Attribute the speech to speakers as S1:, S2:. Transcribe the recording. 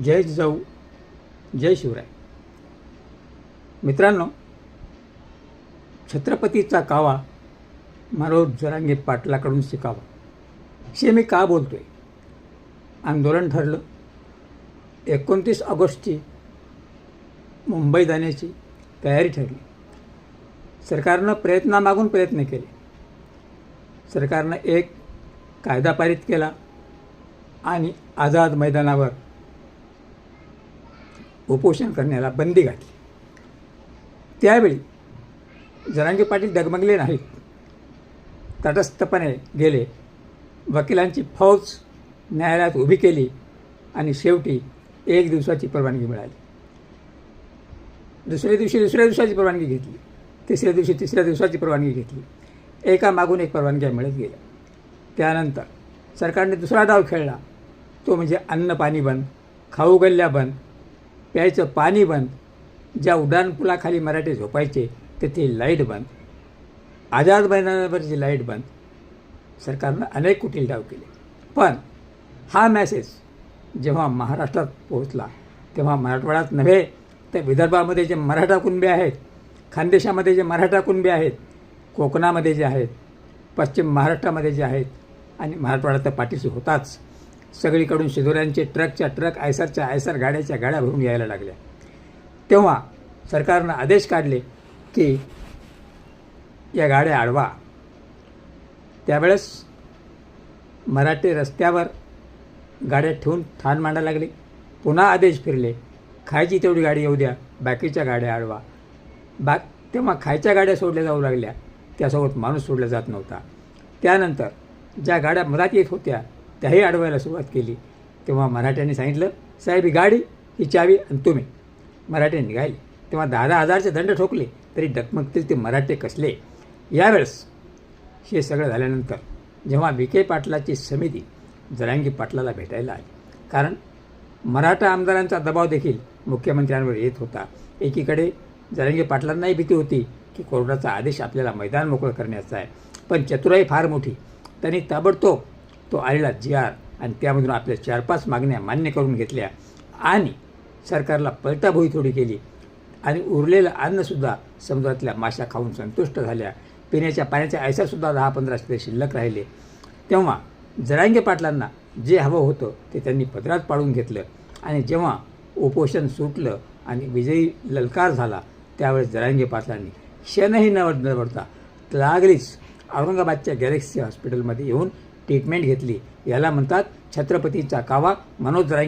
S1: जय जिजाऊ जय शिवराय. मित्रांनो छत्रपतीचा कावा मनोज जरांगे पाटलाकडून शिकावा. असे मी का बोलतो आहे आंदोलन ठरलं. एकोणतीस ऑगस्टची मुंबई जाण्याची तयारी ठरली. सरकारनं प्रयत्नामागून प्रयत्न केले. सरकारनं एक कायदा पारित केला आणि आझाद मैदानावर उपोषण करण्याला बंदी घातली. त्यावेळी जरांगे पाटील डगमगले नाहीत. तटस्थपणे गेले. वकिलांची फौज न्यायालयात उभी केली आणि शेवटी एक दिवसाची परवानगी मिळाली. दुसऱ्या दिवशी दुसऱ्या दिवसाची परवानगी घेतली. तिसऱ्या दिवशी तिसऱ्या दिवसाची परवानगी घेतली. एका मागून एक परवानग्या मिळत गेल्या. त्यानंतर सरकारने दुसरा डाव खेळला. तो म्हणजे अन्न पाणी बंद खाऊ गल्ल्या बंद प्यायचं पाणी बंद. ज्या उड्डाणपुलाखाली मराठी झोपायचे तेथे लाइट बंद. आझाद मैदानावरची लाइट बंद. सरकारनं अनेक कुटील डाव केले. पण हा मॅसेज जेव्हा महाराष्ट्रात पोहोचला तेव्हा मराठवाड्यात नव्हे तर विदर्भामध्ये जे मराठा कुणबे आहेत खानदेशामध्ये जे मराठा कुणबे आहेत कोकणामध्ये जे आहेत पश्चिम महाराष्ट्रामध्ये जे आहेत आणि मराठवाड्यात तर पाठीशी होताच. सगळीकडून शिदोऱ्यांचे ट्रकच्या ट्रक आयसरच्या आयसर गाड्याच्या गाड्या भरून यायला लागल्या. तेव्हा सरकारनं आदेश काढले की या गाड्या आडवा. त्यावेळेस मराठी रस्त्यावर गाड्या ठेवून ठाण मांडायला लागले. पुन्हा आदेश फिरले खायची तेवढी गाडी येऊ द्या बाकीच्या गाड्या आडवा. बा तेव्हा खायच्या गाड्या सोडल्या जाऊ लागल्या. त्यासोबत माणूस सोडला जात नव्हता. त्यानंतर ज्या गाड्या मधात येत होत्या त्याही अडवायला सुरुवात केली. तेव्हा मराठ्यांनी सांगितलं साहेब ही गाडी ही चावी आणि तुम्ही. मराठ्यांनी निघाले. तेव्हा दहा दहा हजारचे दंड ठोकले तरी डकमकतील ते मराठे कसले? यावेळेस हे सगळं झाल्यानंतर जेव्हा विखे पाटलाची समिती जरांगी पाटलाला भेटायला आली. कारण मराठा आमदारांचा दबाव देखील मुख्यमंत्र्यांवर येत होता. एकीकडे जरांगी पाटलांनाही भीती होती की कोर्टाचा आदेश आपल्याला मैदान मोकळं करण्याचा आहे. पण चतुराई फार मोठी. त्यांनी ताबडतोब तो आलेला जी आर आणि त्यामधून आपल्या चार पाच मागण्या मान्य करून घेतल्या आणि सरकारला पळताभोई थोडी केली. आणि उरलेलं अन्नसुद्धा समुद्रातल्या माशा खाऊन संतुष्ट झाल्या. पिण्याच्या पाण्याच्या आयसासुद्धा दहा पंधरा ते शिल्लक राहिले. तेव्हा जरांगे पाटलांना जे हवं होतं ते त्यांनी पदरात पाडून घेतलं. आणि जेव्हा उपोषण सुटलं आणि विजयी ललकार झाला त्यावेळेस जरांगे पाटलांनी क्षणही न निवडता लागलीच औरंगाबादच्या गॅलेक्सी हॉस्पिटलमध्ये येऊन ट्रीटमेंट घेतली. याला म्हणतात छत्रपतीचा कावा. मनोज राय